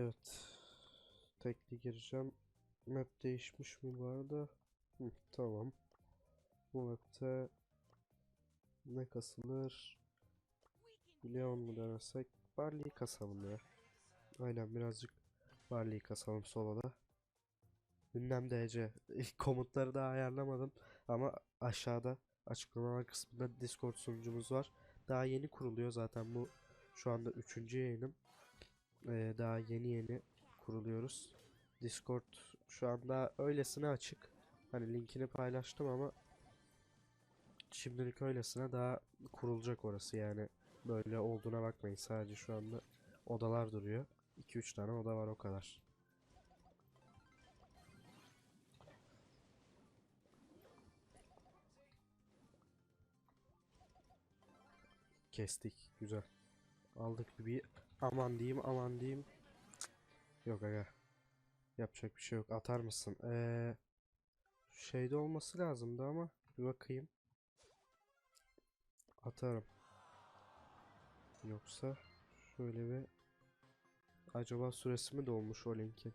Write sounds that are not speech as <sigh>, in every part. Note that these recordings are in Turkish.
Evet. Tekli gireceğim. Map değişmiş mi bu arada? Hı, tamam. Bu map'te ne kasılır? Leon mu denesek? Barley'i kasalım ya. Aynen birazcık Barley'i kasalım soloda. Ünlem DC. <laughs> Komutları daha ayarlamadım ama aşağıda açıklamalar kısmında Discord sunucumuz var. Daha yeni kuruluyor zaten bu şu anda üçüncü yayınım. Ee, daha yeni yeni kuruluyoruz. Discord şu anda öylesine açık. Hani linkini paylaştım ama şimdilik öylesine daha kurulacak orası yani. Böyle olduğuna bakmayın sadece şu anda odalar duruyor. 2-3 tane oda var o kadar. Kestik. Güzel. Aldık bir aman diyeyim aman diyeyim. Yok aga. Yapacak bir şey yok. Atar mısın? Ee, şeyde olması lazımdı ama bir bakayım. Atarım. Yoksa şöyle bir acaba süresi mi dolmuş o linkin?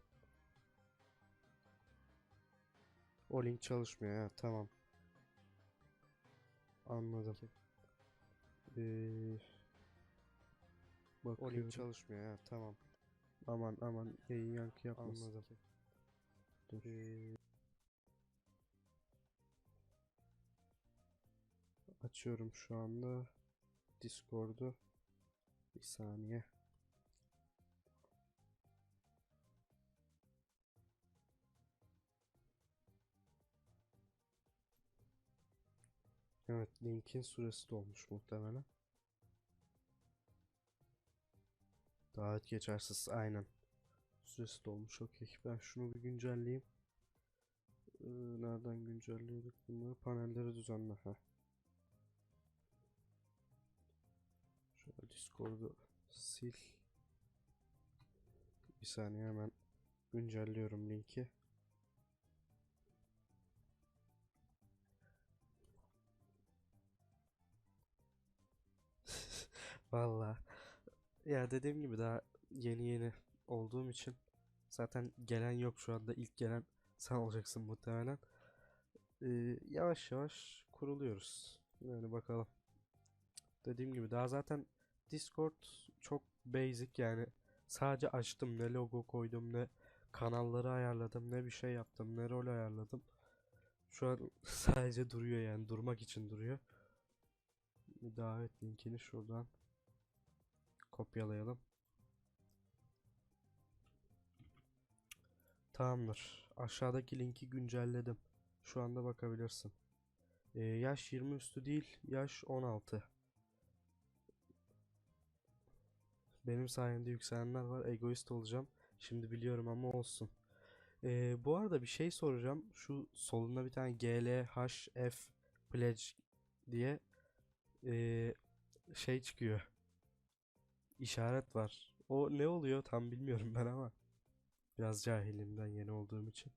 O link çalışmıyor ya. Tamam. Anladım. Ee, o link çalışmıyor ya. Tamam. Aman aman yayın yankı yapmasın. Anladım. Dur. Ee, Açıyorum şu anda Discord'u. Bir saniye. Evet, linkin süresi dolmuş muhtemelen. Davet geçersiz, aynen. Süresi dolmuş, okey. Ben şunu bir güncelleyeyim. Ee, nereden güncelliyorduk bunları? Panelleri düzenle. Heh. Şöyle Discord'u sil. Bir saniye hemen güncelliyorum linki. <laughs> Valla. Ya dediğim gibi daha yeni yeni olduğum için zaten gelen yok şu anda ilk gelen sen olacaksın muhtemelen. Ee, yavaş yavaş kuruluyoruz. Yani bakalım. Dediğim gibi daha zaten Discord çok basic yani sadece açtım ne logo koydum ne kanalları ayarladım ne bir şey yaptım ne rol ayarladım. Şu an <laughs> sadece duruyor yani durmak için duruyor. Davet linkini şuradan kopyalayalım. Tamamdır. Aşağıdaki linki güncelledim. Şu anda bakabilirsin. Ee, yaş 20 üstü değil, yaş 16. Benim sayemde yükselenler var. Egoist olacağım. Şimdi biliyorum ama olsun. Ee, bu arada bir şey soracağım. Şu solunda bir tane GLHF Pledge diye ee, şey çıkıyor. İşaret var. O ne oluyor tam bilmiyorum ben ama. Biraz cahilimden yeni olduğum için.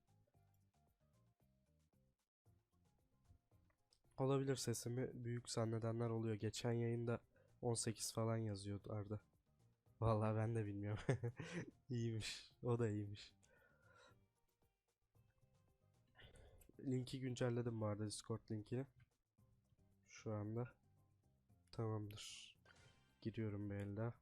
Olabilir sesimi büyük zannedenler oluyor. Geçen yayında 18 falan yazıyordu Arda. Vallahi ben de bilmiyorum. <laughs> İyiymiş. O da iyiymiş. Linki güncelledim bu arada Discord linkini. Şu anda. Tamamdır. Giriyorum bir el daha.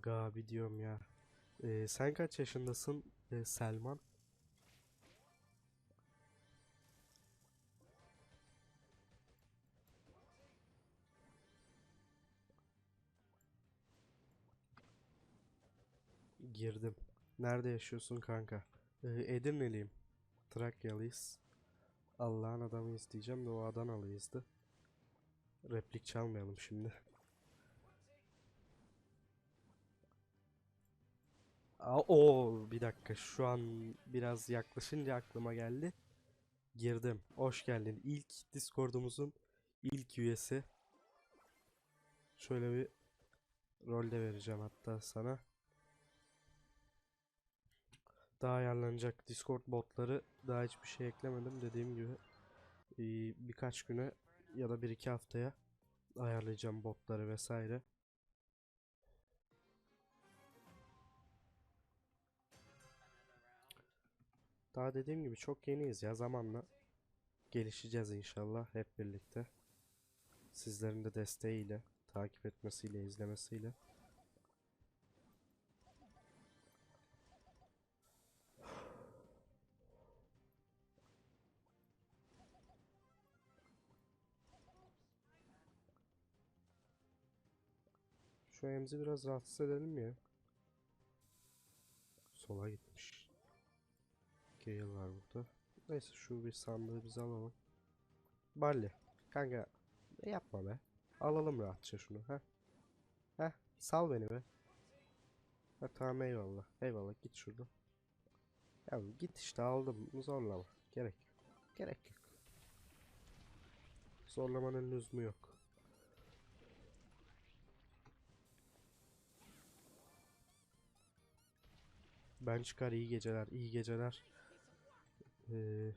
Aga abi diyorum ya. Ee, sen kaç yaşındasın ee, Selman? Girdim. Nerede yaşıyorsun kanka? Ee, Edirneliyim. Trakyalıyız. Allah'ın adamıyız diyeceğim de o Adanalıyızdı. Replik çalmayalım şimdi. <laughs> o bir dakika şu an biraz yaklaşınca aklıma geldi. Girdim. Hoş geldin. İlk Discord'umuzun ilk üyesi. Şöyle bir rol de vereceğim hatta sana. Daha ayarlanacak Discord botları daha hiçbir şey eklemedim dediğim gibi birkaç güne ya da bir iki haftaya ayarlayacağım botları vesaire. Daha dediğim gibi çok yeniyiz ya zamanla gelişeceğiz inşallah hep birlikte. Sizlerin de desteğiyle, takip etmesiyle, izlemesiyle. Şu emzi biraz rahatsız edelim ya. Sola gitmiş. Gale var burada. Neyse şu bir sandığı biz alalım. Barley. Kanka yapma be. Alalım rahatça şunu. ha. Heh sal beni be. Ha tamam eyvallah. Eyvallah git şuradan. Ya git işte aldım. Zorlama. Gerek yok. Gerek yok. Zorlamanın lüzumu yok. Ben çıkar iyi geceler, iyi geceler. Ee,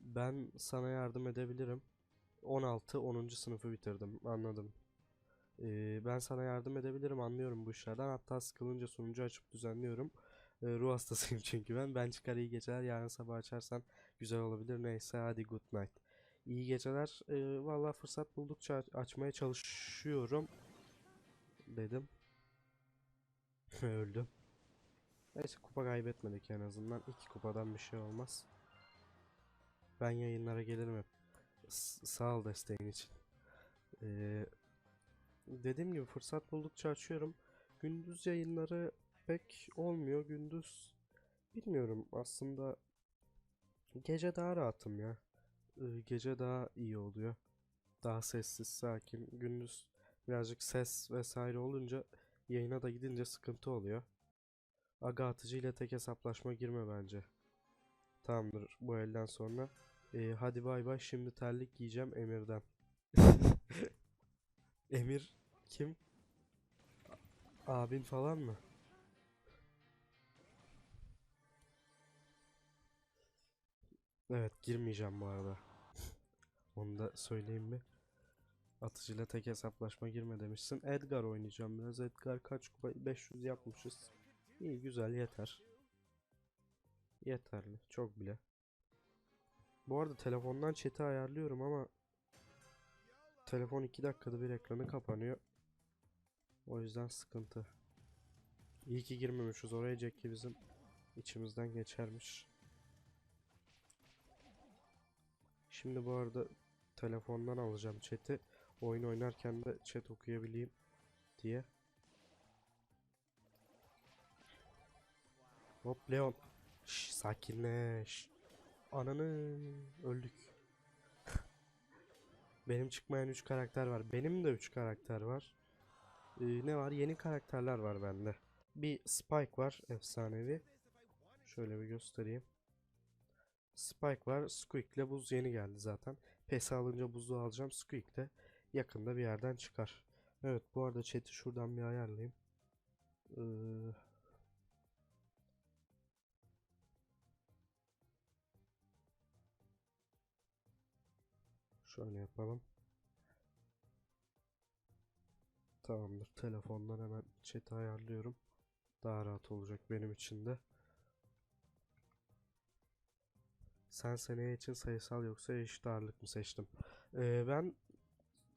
ben sana yardım edebilirim. 16 10. sınıfı bitirdim. Anladım. Ee, ben sana yardım edebilirim anlıyorum bu işlerden. Hatta sıkılınca sunucu açıp düzenliyorum. Ee, ruh hastasıyım <laughs> çünkü ben. Ben çıkar iyi geceler. Yarın sabah açarsan güzel olabilir. Neyse hadi good night. İyi geceler. Ee, vallahi fırsat buldukça aç- açmaya çalışıyorum. Dedim. <laughs> Öldüm. Neyse kupa kaybetmedik en azından. İki kupadan bir şey olmaz. Ben yayınlara gelirim hep. S- sağ ol desteğin için. Ee, dediğim gibi fırsat buldukça açıyorum. Gündüz yayınları pek olmuyor. Gündüz bilmiyorum aslında gece daha rahatım ya. Ee, gece daha iyi oluyor. Daha sessiz, sakin. Gündüz birazcık ses vesaire olunca yayına da gidince sıkıntı oluyor. Aga atıcı ile tek hesaplaşma girme bence. Tamamdır bu elden sonra. Ee, hadi bay bay şimdi terlik giyeceğim Emir'den. <laughs> Emir kim? Abin falan mı? Evet girmeyeceğim bu arada. <laughs> Onu da söyleyeyim mi? Atıcıyla tek hesaplaşma girme demişsin. Edgar oynayacağım biraz. Edgar kaç kupa? 500 yapmışız. İyi güzel yeter. Yeterli. Çok bile. Bu arada telefondan chat'i ayarlıyorum ama telefon 2 dakikada bir ekranı kapanıyor. O yüzden sıkıntı. İyi ki girmemişiz oraya Jackie bizim içimizden geçermiş. Şimdi bu arada telefondan alacağım chat'i. Oyun oynarken de chat okuyabileyim diye. Hop Leon. Şş, sakinleş. Ananı öldük. <laughs> Benim çıkmayan 3 karakter var. Benim de 3 karakter var. Ee, ne var? Yeni karakterler var bende. Bir Spike var efsanevi. Şöyle bir göstereyim. Spike var. Squeak ile buz yeni geldi zaten. PES alınca buzu alacağım. Squeak de yakında bir yerden çıkar. Evet bu arada chat'i şuradan bir ayarlayayım. Ee, Şöyle yapalım. Tamamdır. Telefondan hemen chat'i ayarlıyorum. Daha rahat olacak benim için de. Sen seneye için sayısal yoksa eşit ağırlık mı seçtim? Ee, ben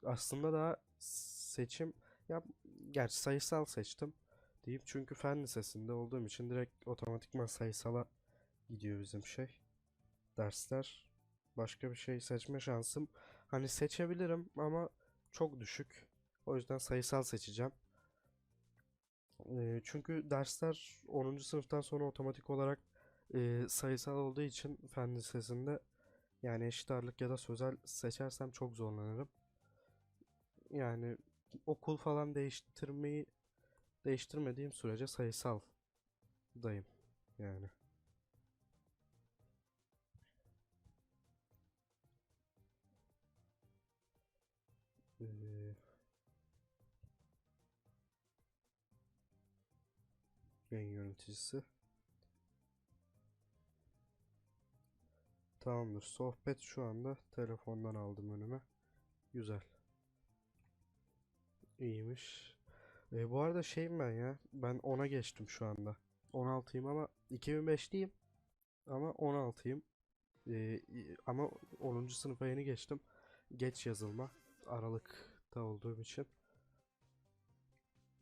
aslında daha seçim yap gerçi sayısal seçtim diyeyim çünkü fen lisesinde olduğum için direkt otomatikman sayısala gidiyor bizim şey dersler. Başka bir şey seçme şansım hani seçebilirim ama çok düşük. O yüzden sayısal seçeceğim. Ee, çünkü dersler 10. sınıftan sonra otomatik olarak e, sayısal olduğu için fen lisesinde yani eşit ağırlık ya da sözel seçersem çok zorlanırım. Yani okul falan değiştirmeyi değiştirmediğim sürece sayısaldayım yani. Yayın yöneticisi. Tamamdır. Sohbet şu anda telefondan aldım önüme. Güzel. İyiymiş. E, bu arada şeyim ben ya. Ben 10'a geçtim şu anda. 16'yım ama 2005'liyim. Ama 16'yım. E, ama 10. sınıfa yeni geçtim. Geç yazılma. Aralıkta olduğum için.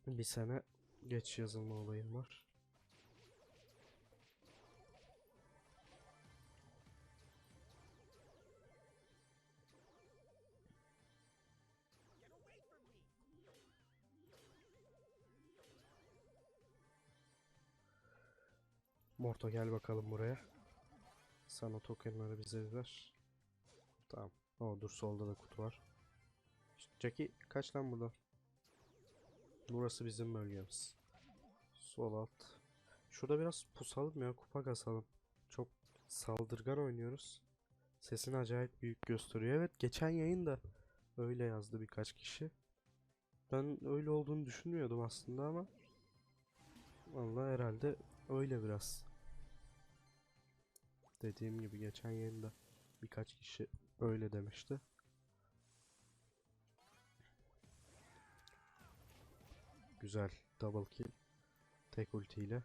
Bir sene geç yazılma olayım var. Morto gel bakalım buraya. Sen o tokenları bize ver. Tamam. O dur solda da kutu var. Jackie kaç lan buradan. Burası bizim bölgemiz. Sol alt. Şurada biraz pusalım ya kupa kasalım. Çok saldırgan oynuyoruz. Sesini acayip büyük gösteriyor. Evet geçen yayında öyle yazdı birkaç kişi. Ben öyle olduğunu düşünmüyordum aslında ama Vallahi herhalde öyle biraz. Dediğim gibi geçen yayında birkaç kişi öyle demişti. Güzel. Double kill. Tek ultiyle.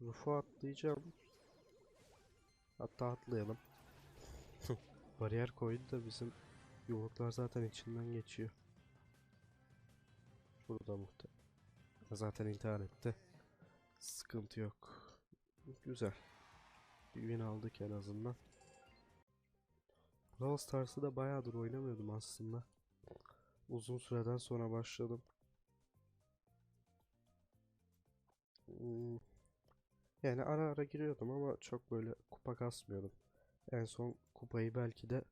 Rufu atlayacağım. Hatta atlayalım. <laughs> Bariyer koydu da bizim yumruklar zaten içinden geçiyor. Burada muhtemelen. Zaten intihar etti. Sıkıntı yok. Güzel. Bir win aldık en azından. Brawl Stars'ı da bayağıdır oynamıyordum aslında. Uzun süreden sonra başladım. Hmm. Yani ara ara giriyordum ama çok böyle kupa kasmıyordum. En son kupayı belki de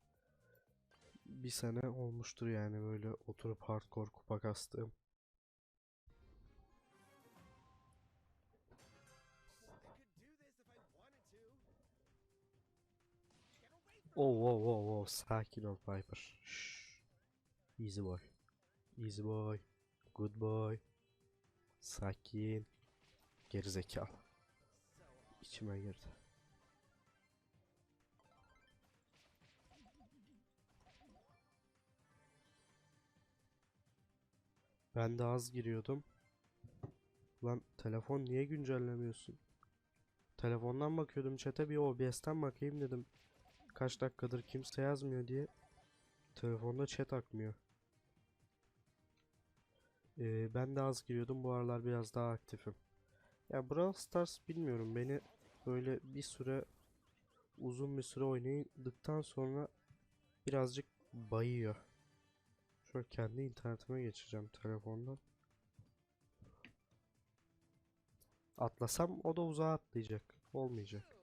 bir sene olmuştur yani böyle oturup hardcore kupa kastığım. Oh, wow, wow, wow. Sakin ol Piper. Shh. Easy boy. Easy boy. Good boy. Sakin. Gerizekalı. İçime girdi. Ben de az giriyordum. Lan telefon niye güncellemiyorsun? Telefondan bakıyordum chat'e bir OBS'ten bakayım dedim. Kaç dakikadır kimse yazmıyor diye. Telefonda chat akmıyor. Ee, ben de az giriyordum. Bu aralar biraz daha aktifim. Ya Brawl Stars bilmiyorum beni böyle bir süre uzun bir süre oynadıktan sonra birazcık bayıyor. Şöyle kendi internetime geçeceğim telefondan. Atlasam o da uzağa atlayacak. Olmayacak.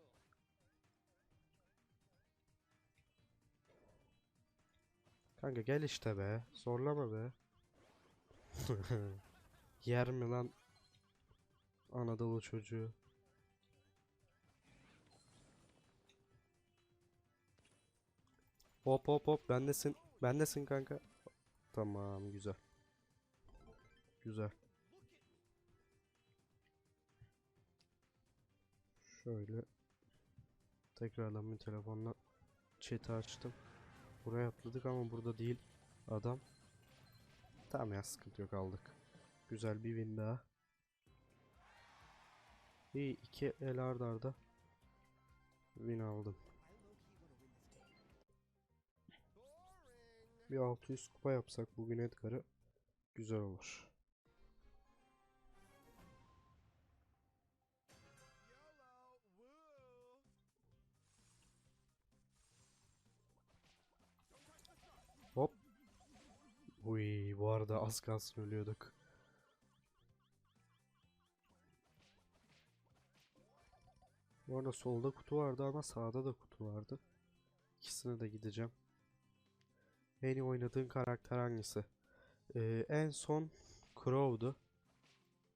Kanka gel işte be. Zorlama be. <laughs> Yer mi lan Anadolu çocuğu? Hop hop hop bendesin. Bendesin kanka. Tamam güzel. Güzel. Şöyle tekrardan bir telefonla chat'i açtım. Buraya atladık ama burada değil adam. Tamam ya sıkıntı yok aldık. Güzel bir win daha. İyi iki el arda arda win aldım. Bir 600 kupa yapsak bugün Edgar'ı güzel olur. Hop. Uy, bu arada az kalsın ölüyorduk. Bu arada solda kutu vardı ama sağda da kutu vardı. İkisine de gideceğim. En iyi oynadığın karakter hangisi? Ee, en son Crow'du.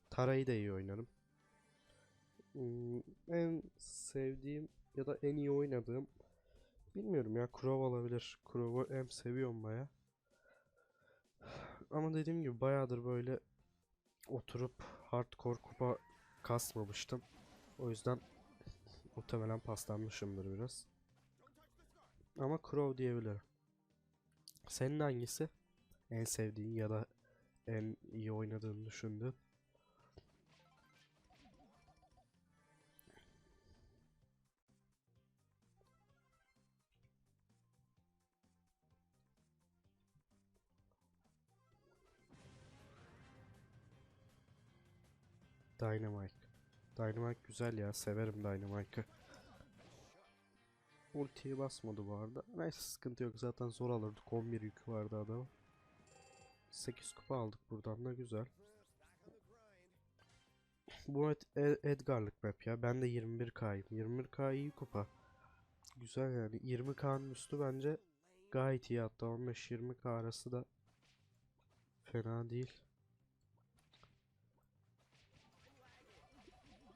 Tara'yı da iyi oynarım. Hmm, en sevdiğim ya da en iyi oynadığım bilmiyorum ya Crow olabilir. Crow'u hem seviyorum baya. Ama dediğim gibi bayağıdır böyle oturup hardcore kupa kasmamıştım. O yüzden muhtemelen paslanmışımdır biraz. Ama Crow diyebilirim. Senin hangisi? En sevdiğin ya da en iyi oynadığını düşündüğün? Dynamite. Dynamite güzel ya. Severim Dynamite'ı. Ultiyi basmadı bu arada. Neyse sıkıntı yok. Zaten zor alırdık. 11 yükü vardı adamın. 8 kupa aldık buradan da güzel. Bu Ed Ed- Edgar'lık map ya. Ben de 21K'yım. 21K iyi kupa. Güzel yani. 20K'nın üstü bence gayet iyi. Hatta 15-20K arası da fena değil.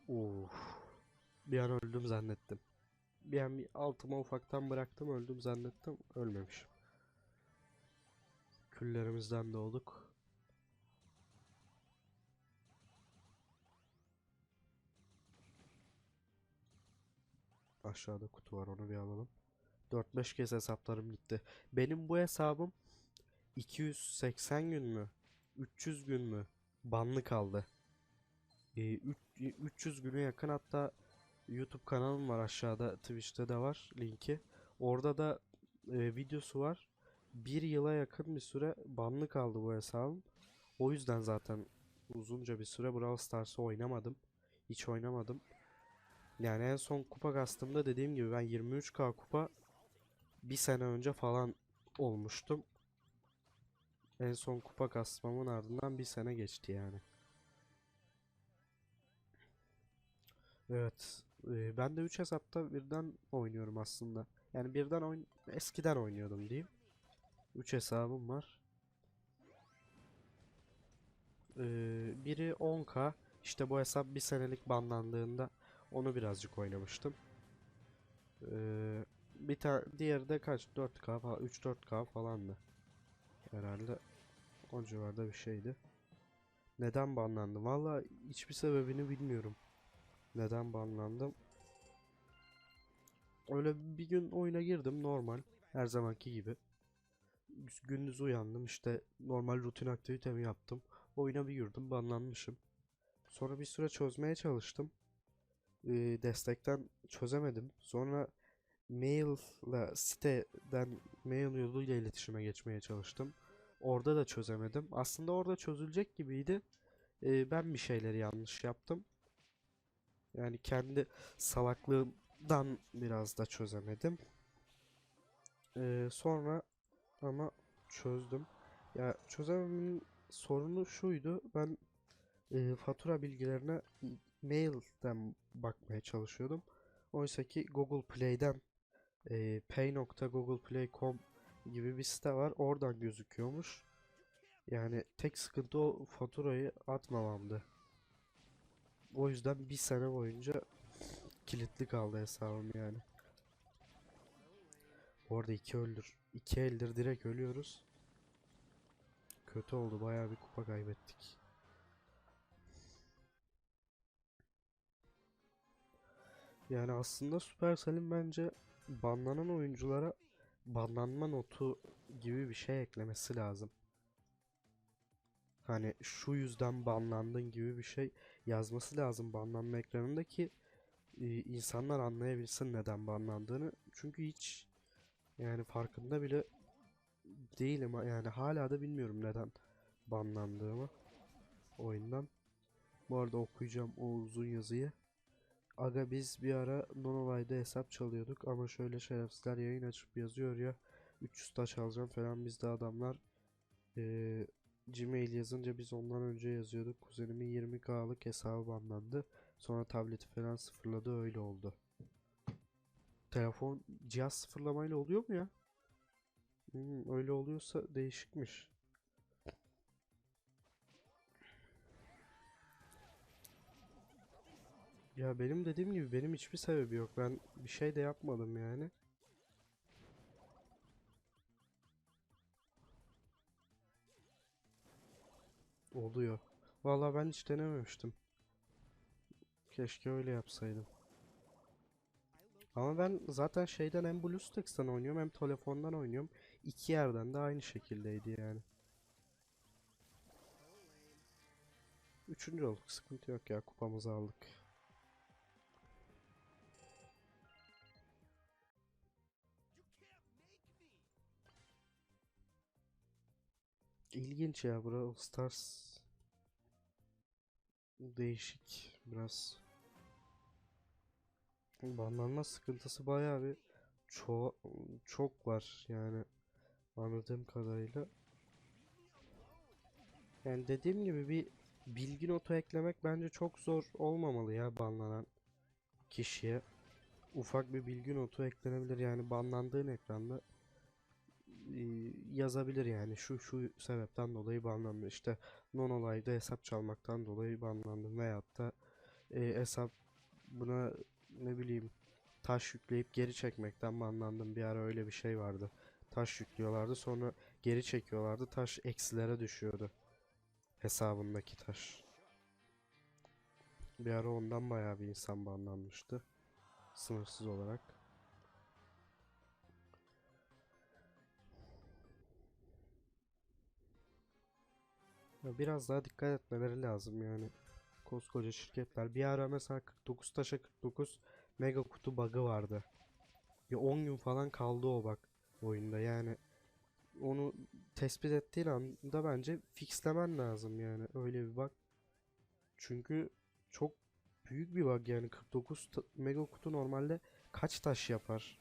Uf. Bir an öldüm zannettim. An bir altıma ufaktan bıraktım öldüm zannettim. Ölmemişim. Küllerimizden doğduk. Aşağıda kutu var onu bir alalım. 4-5 kez hesaplarım gitti. Benim bu hesabım 280 gün mü? 300 gün mü? Banlı kaldı. Ee, üç- 300 güne yakın hatta YouTube kanalım var aşağıda Twitch'te de var linki. Orada da e, videosu var. Bir yıla yakın bir süre banlı kaldı bu hesabım. O yüzden zaten uzunca bir süre Brawl Stars'ı oynamadım. Hiç oynamadım. Yani en son kupa kastığımda dediğim gibi ben 23k kupa bir sene önce falan olmuştum. En son kupa kasmamın ardından bir sene geçti yani. Evet. E, ben de 3 hesapta birden oynuyorum aslında. Yani birden oyn eskiden oynuyordum diyeyim. 3 hesabım var. Ee, biri 10k. İşte bu hesap bir senelik banlandığında onu birazcık oynamıştım. Ee, bir tane diğeri de kaç? 4k falan 3-4k falandı. Herhalde o civarda bir şeydi. Neden banlandım? Valla hiçbir sebebini bilmiyorum. Neden banlandım? Öyle bir gün oyuna girdim normal. Her zamanki gibi. Gündüz uyandım işte normal rutin aktivitemi yaptım. Oyuna bir girdim banlanmışım. Sonra bir süre çözmeye çalıştım. Ee, destekten çözemedim. Sonra maille siteden mail yoluyla iletişime geçmeye çalıştım. Orada da çözemedim. Aslında orada çözülecek gibiydi. Ee, ben bir şeyleri yanlış yaptım. Yani kendi salaklığımdan biraz da çözemedim. Ee, sonra ama çözdüm. Ya çözememenin sorunu şuydu. Ben e, fatura bilgilerine mailden bakmaya çalışıyordum. Oysa ki Google Play'den e, pay.googleplay.com gibi bir site var. Oradan gözüküyormuş. Yani tek sıkıntı o faturayı atmamamdı. O yüzden bir sene boyunca kilitli kaldı hesabım yani. Bu arada iki öldür. iki eldir direkt ölüyoruz. Kötü oldu. Bayağı bir kupa kaybettik. Yani aslında Supercell'in bence banlanan oyunculara banlanma notu gibi bir şey eklemesi lazım. Hani şu yüzden banlandın gibi bir şey yazması lazım banlanma ekranında ki e, insanlar anlayabilsin neden banlandığını. Çünkü hiç yani farkında bile değilim. Yani hala da bilmiyorum neden banlandığımı oyundan. Bu arada okuyacağım o uzun yazıyı. Aga biz bir ara Nonolay'da hesap çalıyorduk ama şöyle şerefsizler yayın açıp yazıyor ya 300 taş alacağım falan bizde adamlar eee, Gmail yazınca biz ondan önce yazıyorduk. Kuzenimin 20K'lık hesabı banlandı. Sonra tableti falan sıfırladı öyle oldu. Telefon cihaz sıfırlamayla oluyor mu ya? Hmm, öyle oluyorsa değişikmiş. Ya benim dediğim gibi benim hiçbir sebebi yok. Ben bir şey de yapmadım yani. Oluyor. Vallahi ben hiç denememiştim. Keşke öyle yapsaydım. Ama ben zaten şeyden hem BlueStacks'ten oynuyorum hem telefondan oynuyorum. İki yerden de aynı şekildeydi yani. Üçüncü olduk. Sıkıntı yok ya. Kupamızı aldık. İlginç ya Brawl Stars. Değişik biraz. Banlanma sıkıntısı bayağı bir ço çok var yani anladığım kadarıyla. Yani dediğim gibi bir bilgi notu eklemek bence çok zor olmamalı ya banlanan kişiye. Ufak bir bilgi notu eklenebilir yani banlandığın ekranda yazabilir yani. Şu şu sebepten dolayı banlandım işte non olayda hesap çalmaktan dolayı banlandım veyahut da e, hesap buna ne bileyim taş yükleyip geri çekmekten banlandım. Bir ara öyle bir şey vardı. Taş yüklüyorlardı sonra geri çekiyorlardı. Taş eksilere düşüyordu hesabındaki taş. Bir ara ondan bayağı bir insan banlanmıştı sınırsız olarak Biraz daha dikkat etmeleri lazım yani. Koskoca şirketler. Bir ara mesela 49 taşa 49 mega kutu bug'ı vardı. Bir 10 gün falan kaldı o bak oyunda yani. Onu tespit ettiğin anda bence fixlemen lazım yani öyle bir bug. Çünkü çok büyük bir bug yani 49 ta- mega kutu normalde kaç taş yapar?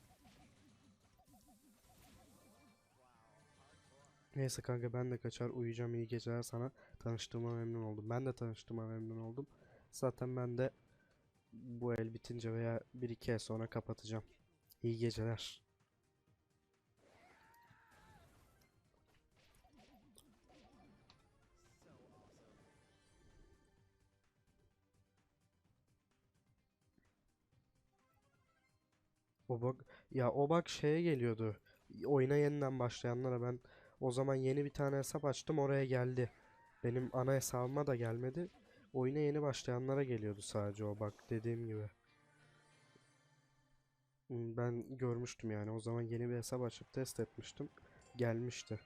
Neyse kanka ben de kaçar uyuyacağım iyi geceler sana. Tanıştığıma memnun oldum. Ben de tanıştığıma memnun oldum. Zaten ben de bu el bitince veya bir iki el sonra kapatacağım. İyi geceler. O bak ya o bak şeye geliyordu. Oyuna yeniden başlayanlara ben o zaman yeni bir tane hesap açtım oraya geldi. Benim ana hesabıma da gelmedi. Oyuna yeni başlayanlara geliyordu sadece o bak dediğim gibi. Hmm, Ben görmüştüm yani o zaman yeni bir hesap açıp test etmiştim. Gelmişti.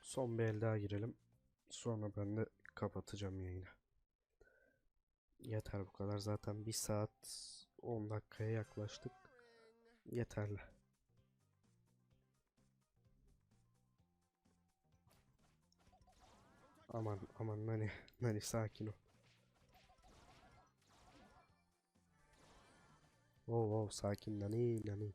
Son bir el daha girelim. Sonra ben de kapatacağım yayını. Yeter bu kadar zaten bir saat 10 dakikaya yaklaştık. Yeterli. Aman aman Nani <laughs> Nani sakin ol. Wow wow sakin Nani Nani.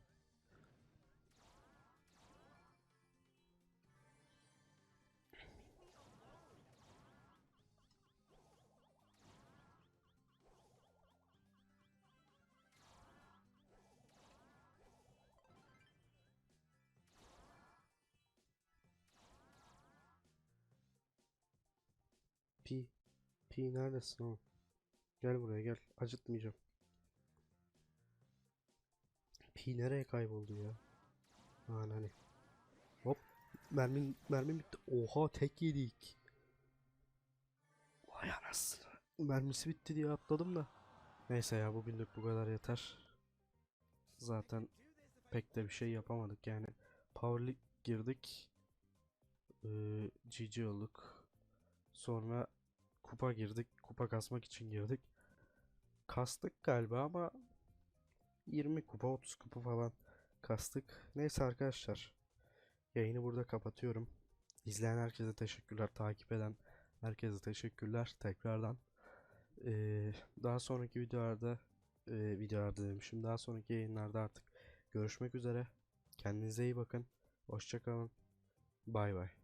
Pi neredesin oğlum? Gel buraya gel. Acıtmayacağım. Pi nereye kayboldu ya? Aman hani. Hop. Mermin mermi bitti. Oha tek yedik. Vay anasını. Mermisi bitti diye atladım da. Neyse ya bugünlük bu kadar yeter. Zaten pek de bir şey yapamadık yani. Power League girdik. Ee, GG olduk. Sonra kupa girdik. Kupa kasmak için girdik. Kastık galiba ama 20 kupa 30 kupa falan kastık. Neyse arkadaşlar. Yayını burada kapatıyorum. İzleyen herkese teşekkürler. Takip eden herkese teşekkürler tekrardan. Ee, daha sonraki videolarda e, videolarda demişim. Daha sonraki yayınlarda artık görüşmek üzere. Kendinize iyi bakın. Hoşça kalın. Bay bay.